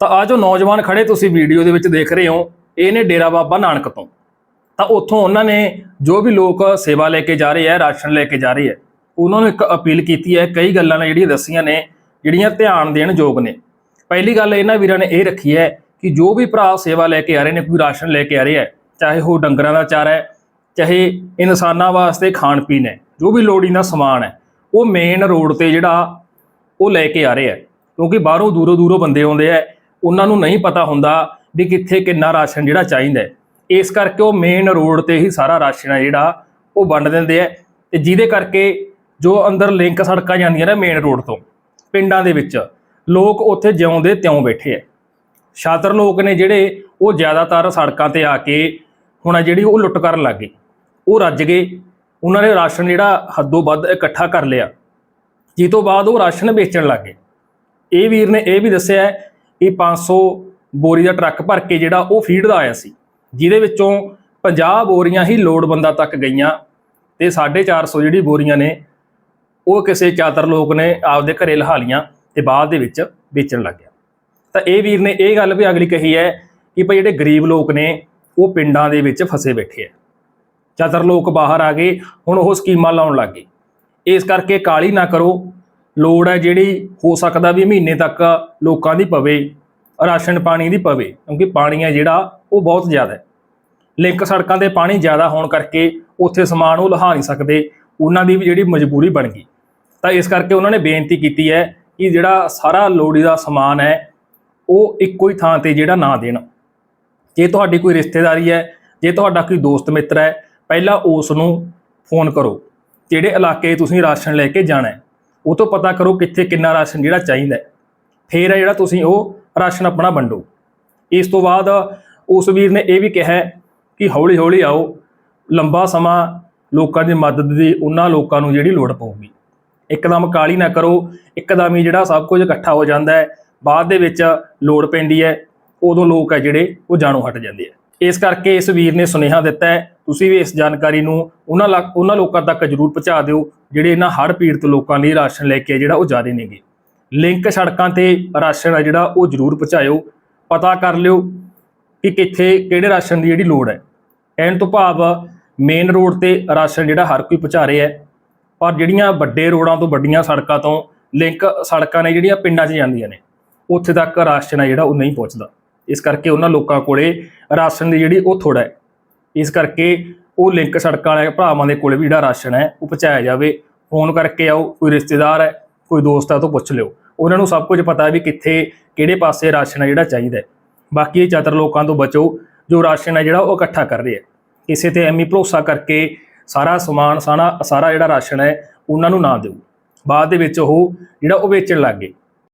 ਤਾਂ ਆ ਜੋ ਨੌਜਵਾਨ ਖੜੇ ਤੁਸੀਂ ਵੀਡੀਓ ਦੇ ਵਿੱਚ ਦੇਖ ਰਹੇ ਹੋ, ਇਹ ਨੇ ਡੇਰਾ ਬਾਬਾ ਨਾਨਕ ਤੋਂ। ਤਾਂ ਉੱਥੋਂ ਉਹਨਾਂ ਨੇ ਜੋ ਵੀ ਲੋਕ ਸੇਵਾ ਲੈ ਕੇ ਜਾ ਰਹੇ ਹੈ ਰਾਸ਼ਨ ਲੈ ਕੇ ਜਾ ਰਹੇ ਹੈ ਉਹਨਾਂ ਨੂੰ ਇੱਕ ਅਪੀਲ ਕੀਤੀ ਹੈ, ਕਈ ਗੱਲਾਂ ਨੇ ਜਿਹੜੀਆਂ ਦੱਸੀਆਂ ਨੇ, ਜਿਹੜੀਆਂ ਧਿਆਨ ਦੇਣ ਯੋਗ ਨੇ। ਪਹਿਲੀ ਗੱਲ ਇਹਨਾਂ ਵੀਰਾਂ ਨੇ ਇਹ ਰੱਖੀ ਹੈ ਕਿ ਜੋ ਵੀ ਭਰਾ ਸੇਵਾ ਲੈ ਕੇ ਆ ਰਹੇ ਨੇ, ਕੋਈ ਰਾਸ਼ਨ ਲੈ ਕੇ ਆ ਰਿਹਾ ਹੈ, ਚਾਹੇ ਉਹ ਡੰਗਰਾਂ ਦਾ ਚਾਰਾ ਹੈ, ਚਾਹੇ ਇਨਸਾਨਾਂ ਵਾਸਤੇ ਖਾਣ ਪੀਣ ਹੈ, ਜੋ ਵੀ ਲੋੜੀਂਦਾ ਸਮਾਨ ਹੈ, ਉਹ ਮੇਨ ਰੋਡ ਤੇ ਜਿਹੜਾ ਉਹ ਲੈ ਕੇ ਆ ਰਹੇ ਹੈ। ਕਿਉਂਕਿ ਬਾਹਰੋਂ ਦੂਰੋਂ ਦੂਰੋਂ ਬੰਦੇ ਆਉਂਦੇ ਆ ਉਹਨਾਂ ਨੂੰ ਨਹੀਂ ਪਤਾ ਹੁੰਦਾ ਵੀ ਕਿੱਥੇ ਕਿੰਨਾ ਰਾਸ਼ਨ ਜਿਹੜਾ ਚਾਹੀਦਾ ਹੈ। ਇਸ ਕਰਕੇ ਉਹ ਮੇਨ ਰੋਡ ਤੇ ਹੀ ਸਾਰਾ ਰਾਸ਼ਨ ਹੈ ਜਿਹੜਾ, ਉਹ ਵੰਡ ਦਿੰਦੇ ਆ। ਤੇ ਜਿਹਦੇ ਕਰਕੇ ਜੋ ਅੰਦਰ ਲਿੰਕ ਸੜਕਾਂ ਜਾਂਦੀਆਂ ਨੇ ਮੇਨ ਰੋਡ ਤੋਂ, ਪਿੰਡਾਂ ਦੇ ਵਿੱਚ, ਲੋਕ ਉੱਥੇ ਜਿਉਂਦੇ ਤਿਉਂ ਬੈਠੇ ਆ। ਸ਼ਾਤਰ ਲੋਕ ਨੇ ਜਿਹੜੇ, ਉਹ ਜ਼ਿਆਦਾਤਰ ਸੜਕਾਂ ਤੇ ਆ ਕੇ ਹੁਣ ਜਿਹੜੀ ਉਹ ਲੁੱਟ ਕਰਨ ਲੱਗ ਗਏ। ਉਹ ਰੱਜ ਗਏ। ਉਹਨਾਂ ਨੇ ਰਾਸ਼ਨ ਜਿਹੜਾ ਹੱਦੋਂ ਵੱਧ ਇਕੱਠਾ ਕਰ ਲਿਆ। ਜਿਸ ਤੋਂ ਬਾਅਦ ਉਹ ਰਾਸ਼ਨ ਵੇਚਣ ਲੱਗ ਗਏ। ਇਹ ਵੀਰ ਨੇ ਇਹ ਵੀ ਦੱਸਿਆ ਇਹ ਕਿ 500 ਬੋਰੀ ਦਾ ਟਰੱਕ ਭਰ ਕੇ ਜਿਹੜਾ ਉਹ ਫੀਡ ਦਾ ਆਇਆ ਸੀ, ਜਿਹਦੇ ਵਿੱਚੋਂ 50 ਬੋਰੀਆਂ ਹੀ ਲੋੜਵੰਦਾਂ ਤੱਕ ਗਈਆਂ ਤੇ 450 ਜਿਹੜੀ ਬੋਰੀਆਂ ਨੇ, ਉਹ ਕਿਸੇ ਚਾਤਰ ਲੋਕ ਨੇ ਆਪਦੇ ਘਰੇ ਲਹਾ ਲੀਆਂ ਤੇ ਬਾਅਦ ਦੇ ਵਿੱਚ ਵੇਚਣ ਲੱਗ ਗਿਆ। ਤਾਂ ਇਹ ਵੀਰ ਨੇ ਇਹ ਗੱਲ ਵੀ ਅਗਲੀ ਕਹੀ ਹੈ ਕਿ ਭਈ ਜਿਹੜੇ ਗਰੀਬ ਲੋਕ ਨੇ, ਉਹ ਪਿੰਡਾਂ ਦੇ ਵਿੱਚ ਫਸੇ ਬੈਠੇ ਆ। ਚਾਤਰ ਲੋਕ ਬਾਹਰ ਆ ਗਏ, ਹੁਣ ਉਹ ਸਕੀਮਾਂ ਲਾਉਣ ਲੱਗ ਗਏ। ਇਸ ਕਰਕੇ ਕਾਲੀ ਨਾ ਕਰੋ ਲੋੜ ਹੈ ਜਿਹੜੀ ਹੋ ਸਕਦਾ ਵੀ ਮਹੀਨੇ ਤੱਕ ਲੋਕਾਂ ਦੀ ਪਵੇ, ਰਾਸ਼ਨ ਪਾਣੀ ਦੀ ਪਵੇ, ਕਿਉਂਕਿ ਪਾਣੀ ਹੈ ਜਿਹੜਾ ਉਹ ਬਹੁਤ ਜ਼ਿਆਦਾ ਹੈ। ਲਿੰਕ ਸੜਕਾਂ ਤੇ ਪਾਣੀ ਜ਼ਿਆਦਾ ਹੋਣ ਕਰਕੇ ਉੱਥੇ ਸਮਾਨ ਉਹ ਲਹਾ ਨਹੀਂ ਸਕਦੇ, ਉਹਨਾਂ ਦੀ ਵੀ ਜਿਹੜੀ ਮਜਬੂਰੀ ਬਣ ਗਈ। ਤਾਂ ਇਸ ਕਰਕੇ ਉਹਨਾਂ ਨੇ ਬੇਨਤੀ ਕੀਤੀ ਹੈ ਕਿ ਜਿਹੜਾ ਸਾਰਾ ਲੋੜੀ ਦਾ ਸਮਾਨ ਹੈ, ਉਹ ਇੱਕੋ ਹੀ ਥਾਂ ਤੇ ਜਿਹੜਾ ਨਾ ਦੇਣ। ਜੇ ਤੁਹਾਡੀ ਕੋਈ ਰਿਸ਼ਤੇਦਾਰੀ ਹੈ, ਜੇ ਤੁਹਾਡਾ ਕੋਈ ਦੋਸਤ ਮਿੱਤਰ ਹੈ, ਪਹਿਲਾਂ ਉਸ ਨੂੰ ਫੋਨ ਕਰੋ, ਜਿਹੜੇ ਇਲਾਕੇ ਤੁਸੀਂ ਰਾਸ਼ਨ ਲੈ ਕੇ ਜਾਣਾ ਹੈ। ਉਹ ਤੋਂ ਪਤਾ ਕਰੋ ਕਿੱਥੇ ਕਿੰਨਾ ਰਾਸ਼ਨ ਜਿਹੜਾ ਚਾਹੀਦਾ ਹੈ। ਫੇਰ ਹੈ ਜਿਹੜਾ ਤੁਸੀਂ ਉਹ ਰਾਸ਼ਨ ਆਪਣਾ ਵੰਡੋ। ਇਸ ਤੋਂ ਬਾਅਦ ਉਸ ਵੀਰ ਨੇ ਇਹ ਵੀ ਕਿਹਾ ਕਿ ਹੌਲੀ ਹੌਲੀ ਆਓ, ਲੰਬਾ ਸਮਾਂ ਲੋਕਾਂ ਦੀ ਮਦਦ ਦੀ, ਉਹਨਾਂ ਲੋਕਾਂ ਨੂੰ ਜਿਹੜੀ ਲੋੜ ਪਊਗੀ। ਇੱਕਦਮ ਕਾਲੀ ਨਾ ਕਰੋ, ਇੱਕਦਮ ਹੀ ਜਿਹੜਾ ਸਭ ਕੁਝ ਇਕੱਠਾ ਹੋ ਜਾਂਦਾ ਹੈ, ਬਾਅਦ ਦੇ ਵਿੱਚ ਲੋੜ ਪੈਂਦੀ ਹੈ, ਉਦੋਂ ਲੋਕ ਹੈ ਜਿਹੜੇ ਉਹ ਜਾਣੋਂ ਹਟ ਜਾਂਦੇ ਆ ਇਸ ਕਰਕੇ ਇਸ ਵੀਰ ਨੇ ਸੁਨੇਹਾ ਦਿੱਤਾ ਹੈ, ਤੁਸੀਂ ਵੀ ਇਸ ਜਾਣਕਾਰੀ ਨੂੰ ਉਹਨਾਂ ਲਾ- ਉਹਨਾਂ ਲੋਕਾਂ ਤੱਕ ਜਰੂਰ ਪਹੁੰਚਾ ਦਿਓ ਜਿਹੜੇ ਇਹਨਾਂ ਹੜ੍ਹ ਪੀੜਤ ਲੋਕਾਂ ਲਈ ਰਾਸ਼ਨ ਲੈ ਕੇ ਜਿਹੜਾ ਉਹ ਜਾ ਰਹੇ ਨੇਗੇ। ਲਿੰਕ ਸੜਕਾਂ ਤੇ ਰਾਸ਼ਨ ਆ ਜਿਹੜਾ, ਉਹ ਜਰੂਰ ਪਹੁੰਚਾਇਓ। ਪਤਾ ਕਰ ਲਿਓ ਕਿ ਕਿੱਥੇ, ਕਿਹੜੇ ਰਾਸ਼ਨ ਦੀ ਜਿਹੜੀ ਲੋੜ ਹੈ। ਕਹਿਣ ਤੋਂ ਭਾਵ ਮੇਨ ਰੋਡ ਤੇ ਰਾਸ਼ਨ ਜਿਹੜਾ ਹਰ ਕੋਈ ਪਹੁੰਚਾ ਰਿਹਾ ਹੈ। ਪਰ ਜਿਹੜੀਆਂ ਵੱਡੇ ਰੋਡਾਂ ਤੋਂ ਵੱਡੀਆਂ ਸੜਕਾਂ ਤੋਂ ਲਿੰਕ ਸੜਕਾਂ ਨੇ ਜਿਹੜੀਆਂ ਪਿੰਡਾਂ 'ਚ ਜਾਂਦੀਆਂ ਨੇ, ਉੱਥੇ ਤੱਕ ਰਾਸ਼ਨ ਹੈ ਜਿਹੜਾ, ਉਹ ਨਹੀਂ ਪਹੁੰਚਦਾ। ਇਸ ਕਰਕੇ ਉਹਨਾਂ ਲੋਕਾਂ ਕੋਲੇ ਰਾਸ਼ਨ ਦੀ ਜਿਹੜੀ ਉਹ ਥੋੜਾ ਹੈ। ਇਸ ਕਰਕੇ ਉਹ ਲਿੰਕ ਸੜਕਾਂ ਵਾਲੇ ਭਰਾਵਾਂ ਦੇ ਕੋਲੇ ਵੀ ਜਿਹੜਾ ਰਾਸ਼ਨ ਹੈ, ਉਹ ਪਹੁੰਚਾਇਆ ਜਾਵੇ। ਫੋਨ ਕਰਕੇ ਆਓ, ਕੋਈ ਰਿਸ਼ਤੇਦਾਰ ਹੈ, ਕੋਈ ਦੋਸਤ ਹੈ ਤੋਂ ਪੁੱਛ ਲਿਓ। ਉਹਨਾਂ ਨੂੰ ਸਭ ਕੁਝ ਪਤਾ ਹੈ ਵੀ ਕਿੱਥੇ, ਕਿਹੜੇ ਪਾਸੇ ਰਾਸ਼ਨ ਹੈ ਜਿਹੜਾ ਚਾਹੀਦਾ ਬਾਕੀ ਇਹ ਚਤਰ ਲੋਕਾਂ ਤੋਂ ਬਚੋ, ਜੋ ਰਾਸ਼ਨ ਹੈ ਜਿਹੜਾ ਉਹ ਇਕੱਠਾ ਕਰ ਰਹੇ ਹੈ। ਕਿਸੇ ਤੇ ਐਵੇਂ ਭਰੋਸਾ ਕਰਕੇ ਸਾਰਾ ਸਮਾਨ, ਸਾਰਾ ਸਾਰਾ ਜਿਹੜਾ ਰਾਸ਼ਨ ਹੈ, ਉਹਨਾਂ ਨੂੰ ਨਾ ਦਿਓ। ਬਾਅਦ ਦੇ ਵਿੱਚ ਉਹ ਜਿਹੜਾ ਉਹ ਵੇਚਣ ਲੱਗ ਗਏ।